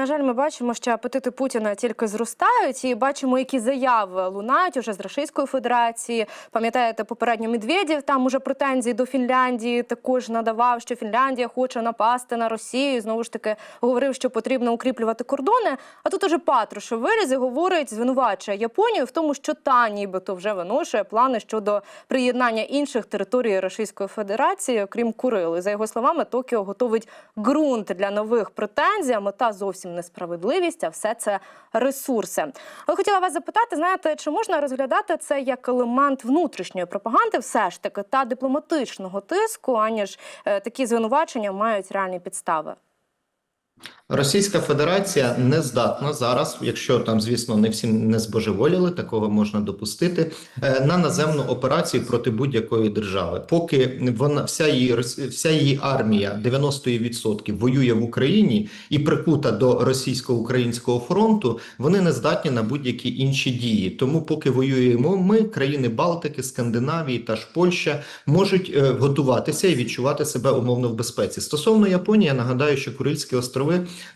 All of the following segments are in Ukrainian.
На жаль, ми бачимо, що апетити Путіна тільки зростають, і бачимо, які заяви лунають уже з Російської Федерації. Пам'ятаєте, попередньо Медведєв там уже претензії до Фінляндії також надавав, що Фінляндія хоче напасти на Росію. Знову ж таки говорив, що потрібно укріплювати кордони. А тут уже Патрушев виліз і говорить, звинувачує Японію в тому, що та нібито вже виношує плани щодо приєднання інших територій Російської Федерації, окрім Курили. За його словами, Токіо готовить ґрунт для нових претензій. а Мета зовсім несправедливість, а все це ресурси. Але хотіла вас запитати, знаєте, чи можна розглядати це як елемент внутрішньої пропаганди, все ж таки, та дипломатичного тиску, аніж е, такі звинувачення мають реальні підстави? Російська Федерація не здатна зараз, якщо там, звісно, не всі не збожеволіли, такого можна допустити, е, на наземну операцію проти будь-якої держави. Поки вона вся її вся її армія 90% воює в Україні і прикута до російсько-українського фронту, вони не здатні на будь-які інші дії. Тому, поки воюємо ми, країни Балтики, Скандинавії та ж Польща можуть е, готуватися і відчувати себе умовно в безпеці. Стосовно Японії, я нагадаю, що Курильські острови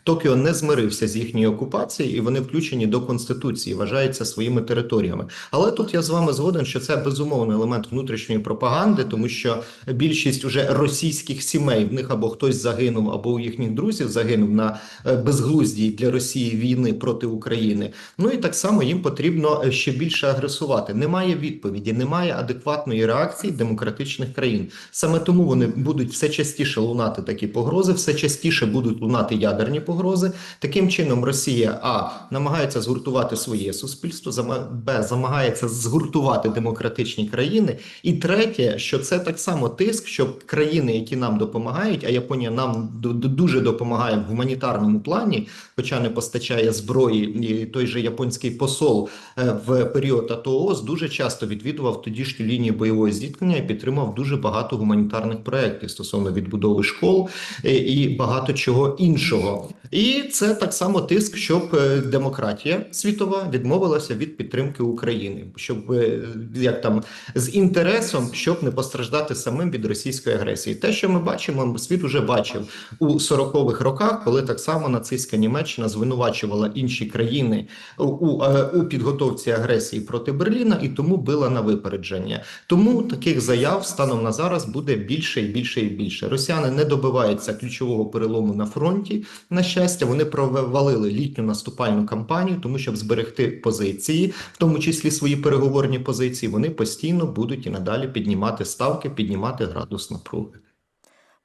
Токіо не змирився з їхньою окупацією, і вони включені до конституції, вважаються своїми територіями. Але тут я з вами згоден, що це безумовно елемент внутрішньої пропаганди, тому що більшість уже російських сімей в них або хтось загинув, або у їхніх друзів загинув на е, безглуздій для Росії війни проти України. Ну і так само їм потрібно е, ще більше агресувати. Немає відповіді, немає адекватної реакції демократичних країн. Саме тому вони будуть все частіше лунати такі погрози, все частіше будуть лунати ядерні погрози. Таким чином, Росія а намагається згуртувати своє суспільство, б замагається згуртувати демократичні країни. І третє, що це так само тиск, щоб країни, які нам допомагають, а Японія нам ду- ду- дуже допомагає в гуманітарному плані, хоча не постачає зброї, і той же японський посол е, в період АТО ООС дуже часто відвідував тодішню лінію бойового зіткнення і підтримав дуже багато гуманітарних проєктів стосовно відбудови школ е, і багато чого іншого. іншого. І це так само тиск, щоб е, демократія світова відмовилася від підтримки України, щоб е, як там з інтересом, щоб не постраждати самим від російської агресії. Те, що ми бачимо, світ уже бачив у 40-х роках, коли так само нацистська Німеччина звинувачувала інші країни у, е, у підготовці агресії проти Берліна і тому била на випередження. Тому таких заяв станом на зараз буде більше і більше і більше. Росіяни не добиваються ключового перелому на фронті. На щастя, вони провалили літню наступальну кампанію, тому щоб зберегти позиції, в тому числі свої переговорні позиції. Вони постійно будуть і надалі піднімати ставки, піднімати градус напруги.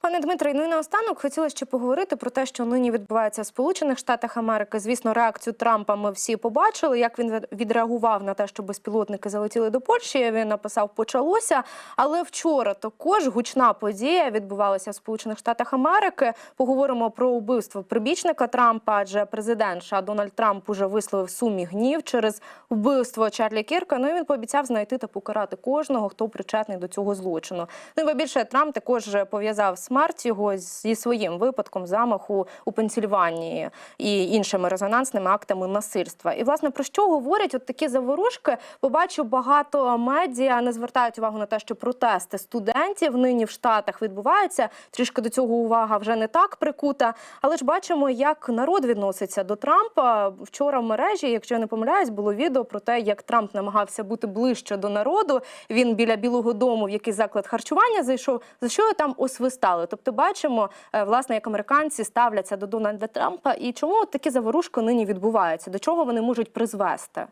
Пане Дмитре, ну і наостанок хотіла ще поговорити про те, що нині відбувається в Сполучених Штатах Америки. Звісно, реакцію Трампа ми всі побачили, як він відреагував на те, що безпілотники залетіли до Польщі. Він написав почалося. Але вчора також гучна подія відбувалася в Сполучених Штатах Америки. Поговоримо про вбивство прибічника Трампа, адже президент США Дональд Трамп уже висловив сумі гнів через вбивство Чарлі Кірка. Ну і він пообіцяв знайти та покарати кожного, хто причетний до цього злочину. Ну і більше Трамп також пов'язав смерть його зі своїм випадком замаху у Пенсільванії і іншими резонансними актами насильства. І власне про що говорять от такі заворушки? Побачу багато медіа не звертають увагу на те, що протести студентів нині в Штатах відбуваються. Трішки до цього увага вже не так прикута. Але ж бачимо, як народ відноситься до Трампа. Вчора в мережі, якщо я не помиляюсь, було відео про те, як Трамп намагався бути ближче до народу. Він біля Білого Дому в якийсь заклад харчування зайшов. За що його там освистали? Тобто, бачимо, е, власне, як американці ставляться до Дональда Трампа, і чому такі заворушки нині відбуваються? До чого вони можуть призвести?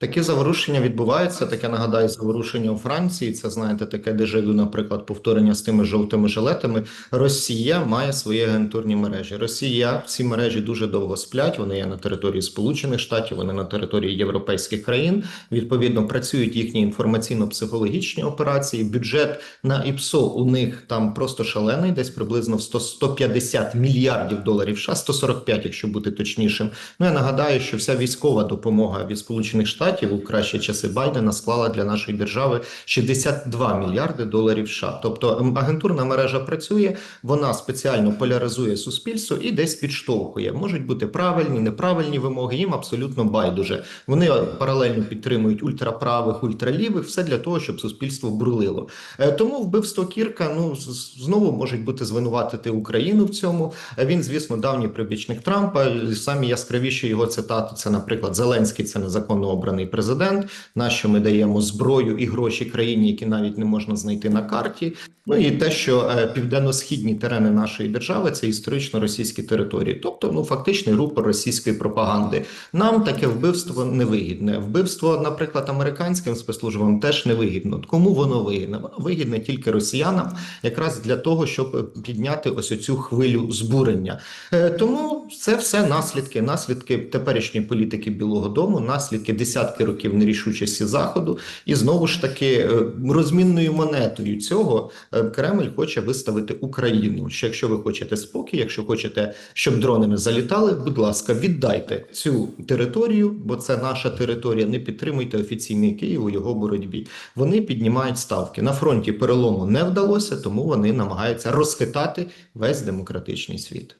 Такі заворушення відбуваються. Таке нагадаю, заворушення у Франції. Це знаєте, таке дежавю, наприклад, повторення з тими жовтими жилетами. Росія має свої агентурні мережі. Росія ці мережі дуже довго сплять. Вони є на території Сполучених Штатів, вони на території європейських країн. Відповідно, працюють їхні інформаційно-психологічні операції. Бюджет на ІПСО у них там просто шалений, десь приблизно в 100 150 мільярдів доларів. США, 145, якщо бути точнішим. Ну я нагадаю, що вся військова допомога від Сполучених Штатів Штатів у кращі часи Байдена склала для нашої держави 62 мільярди доларів США. Тобто агентурна мережа працює, вона спеціально поляризує суспільство і десь підштовхує. Можуть бути правильні, неправильні вимоги. Їм абсолютно байдуже. Вони паралельно підтримують ультраправих, ультралівих, все для того, щоб суспільство брулило. Е, Тому вбивство Кірка ну знову можуть бути звинуватити Україну в цьому. Е, Він, звісно, давній прибічник Трампа. Самі яскравіші його цитати це, наприклад, Зеленський це незаконно обраний президент. Нащо ми даємо зброю і гроші країні, які навіть не можна знайти на карті. Ну і те, що е, південно-східні терени нашої держави це історично російські території, тобто ну фактичний рупор російської пропаганди. Нам таке вбивство невигідне. Вбивство, наприклад, американським спецслужбам теж невигідно. Кому воно вигідне? Воно вигідне тільки росіянам, якраз для того, щоб підняти ось оцю хвилю збурення. Е, Тому це все наслідки, наслідки теперішньої політики Білого Дому, наслідки десятки років нерішучості заходу, і знову ж таки е, розмінною монетою цього е, Кремль хоче виставити Україну. Що якщо ви хочете спокій, якщо хочете, щоб дрони не залітали, будь ласка, віддайте цю територію, бо це наша територія. Не підтримуйте офіційний Київ у його боротьбі. Вони піднімають ставки на фронті. Перелому не вдалося, тому вони намагаються розхитати весь демократичний світ.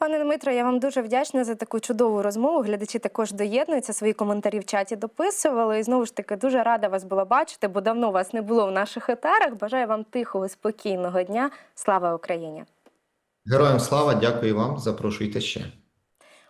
Пане Дмитро, я вам дуже вдячна за таку чудову розмову. Глядачі також доєднуються, свої коментарі в чаті дописували. І знову ж таки дуже рада вас була бачити, бо давно вас не було в наших етерах. Бажаю вам тихого, спокійного дня. Слава Україні! Героям слава, дякую вам. Запрошуйте ще.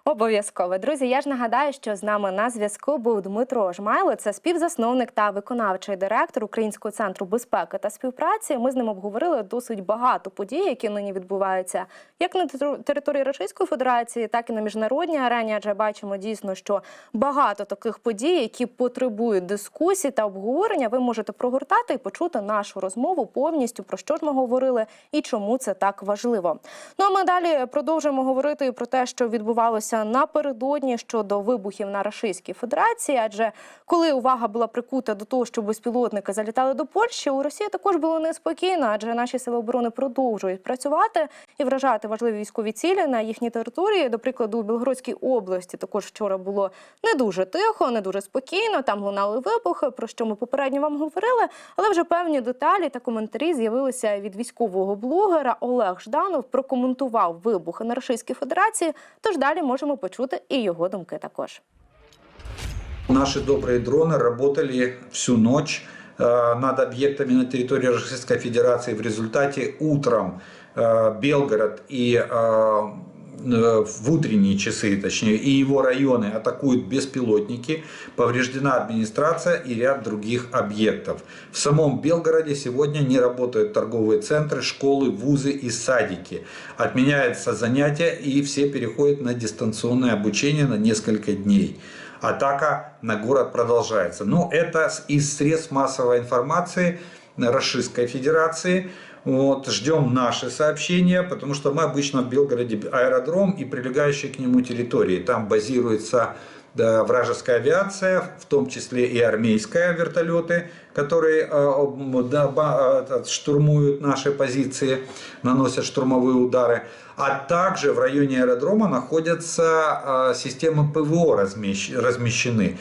Обов'язково, друзі. Я ж нагадаю, що з нами на зв'язку був Дмитро Жмайло. Це співзасновник та виконавчий директор Українського центру безпеки та співпраці. Ми з ним обговорили досить багато подій, які нині відбуваються як на території Російської Федерації, так і на міжнародній арені. Адже бачимо дійсно, що багато таких подій, які потребують дискусії та обговорення. Ви можете прогортати і почути нашу розмову повністю про що ж ми говорили і чому це так важливо. Ну а ми далі продовжуємо говорити про те, що відбувалося напередодні щодо вибухів на Російській Федерації. Адже коли увага була прикута до того, що безпілотники залітали до Польщі, у Росії також було неспокійно, адже наші сили оборони продовжують працювати і вражати важливі військові цілі на їхній території. До прикладу, у Білгородській області також вчора було не дуже тихо, не дуже спокійно. Там лунали вибухи, про що ми попередньо вам говорили. Але вже певні деталі та коментарі з'явилися від військового блогера Олег Жданов. Прокоментував вибухи на Російській Федерації. Тож далі можемо почути і його думки також. Наши добрые дроны работали всю ночь э, над объектами на территории Российской Федерации. В результате утром э, Белгород и э, э, в утренние часы, точнее, и его районы атакуют беспилотники. Повреждена администрация и ряд других объектов. В самом Белгороде сегодня не работают торговые центры, школы, вузы и садики. Отменяются занятия и все переходят на дистанционное обучение на несколько дней атака на город продолжается. Но это из средств массовой информации Российской Федерации. Вот, ждем наши сообщения, потому что мы обычно в Белгороде аэродром и прилегающие к нему территории. Там базируется да, вражеская авиация, в том числе и армейская вертолеты, которые э, да, э, штурмуют наши позиции, наносят штурмовые удары. А также в районе аэродрома находятся э, системы ПВО размещ- размещены.